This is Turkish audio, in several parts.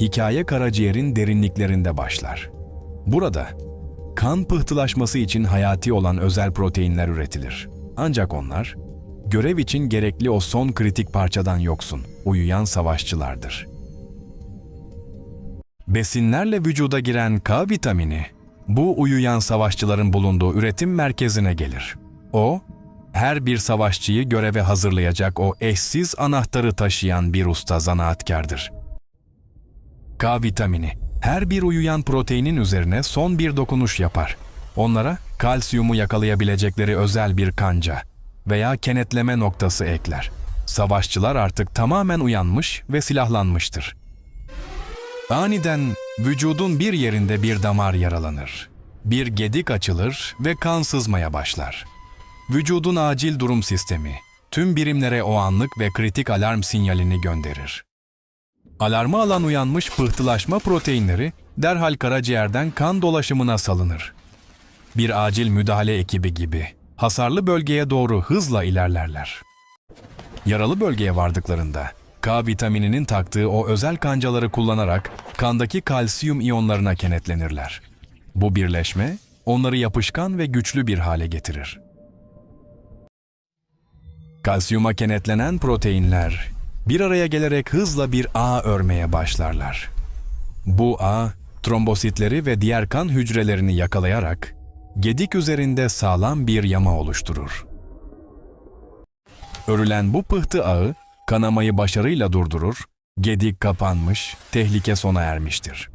hikaye karaciğerin derinliklerinde başlar. Burada kan pıhtılaşması için hayati olan özel proteinler üretilir. Ancak onlar görev için gerekli o son kritik parçadan yoksun, uyuyan savaşçılardır. Besinlerle vücuda giren K vitamini, bu uyuyan savaşçıların bulunduğu üretim merkezine gelir. O, her bir savaşçıyı göreve hazırlayacak o eşsiz anahtarı taşıyan bir usta zanaatkardır. K vitamini, her bir uyuyan proteinin üzerine son bir dokunuş yapar. Onlara kalsiyumu yakalayabilecekleri özel bir kanca veya kenetleme noktası ekler. Savaşçılar artık tamamen uyanmış ve silahlanmıştır. Aniden vücudun bir yerinde bir damar yaralanır. Bir gedik açılır ve kan sızmaya başlar. Vücudun acil durum sistemi tüm birimlere o anlık ve kritik alarm sinyalini gönderir. Alarmı alan uyanmış pıhtılaşma proteinleri derhal karaciğerden kan dolaşımına salınır. Bir acil müdahale ekibi gibi hasarlı bölgeye doğru hızla ilerlerler. Yaralı bölgeye vardıklarında K vitamininin taktığı o özel kancaları kullanarak kandaki kalsiyum iyonlarına kenetlenirler. Bu birleşme onları yapışkan ve güçlü bir hale getirir. Kalsiyuma kenetlenen proteinler bir araya gelerek hızla bir ağ örmeye başlarlar. Bu ağ trombositleri ve diğer kan hücrelerini yakalayarak gedik üzerinde sağlam bir yama oluşturur. Örülen bu pıhtı ağı kanamayı başarıyla durdurur, gedik kapanmış, tehlike sona ermiştir.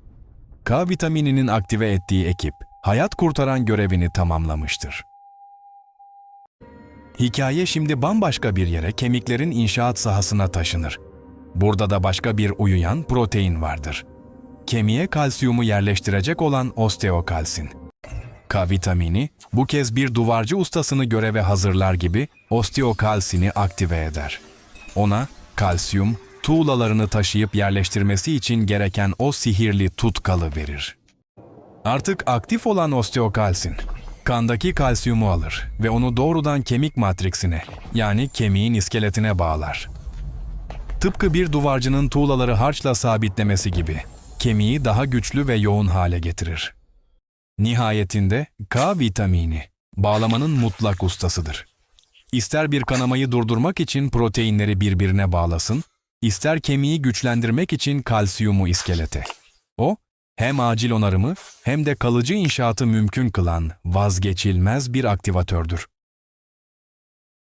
K vitamininin aktive ettiği ekip hayat kurtaran görevini tamamlamıştır. Hikaye şimdi bambaşka bir yere kemiklerin inşaat sahasına taşınır. Burada da başka bir uyuyan protein vardır. Kemiğe kalsiyumu yerleştirecek olan osteokalsin. K vitamini bu kez bir duvarcı ustasını göreve hazırlar gibi osteokalsini aktive eder. Ona kalsiyum, tuğlalarını taşıyıp yerleştirmesi için gereken o sihirli tutkalı verir. Artık aktif olan osteokalsin, kandaki kalsiyumu alır ve onu doğrudan kemik matriksine yani kemiğin iskeletine bağlar. Tıpkı bir duvarcının tuğlaları harçla sabitlemesi gibi kemiği daha güçlü ve yoğun hale getirir. Nihayetinde K vitamini bağlamanın mutlak ustasıdır. İster bir kanamayı durdurmak için proteinleri birbirine bağlasın, ister kemiği güçlendirmek için kalsiyumu iskelete. O, hem acil onarımı hem de kalıcı inşaatı mümkün kılan vazgeçilmez bir aktivatördür.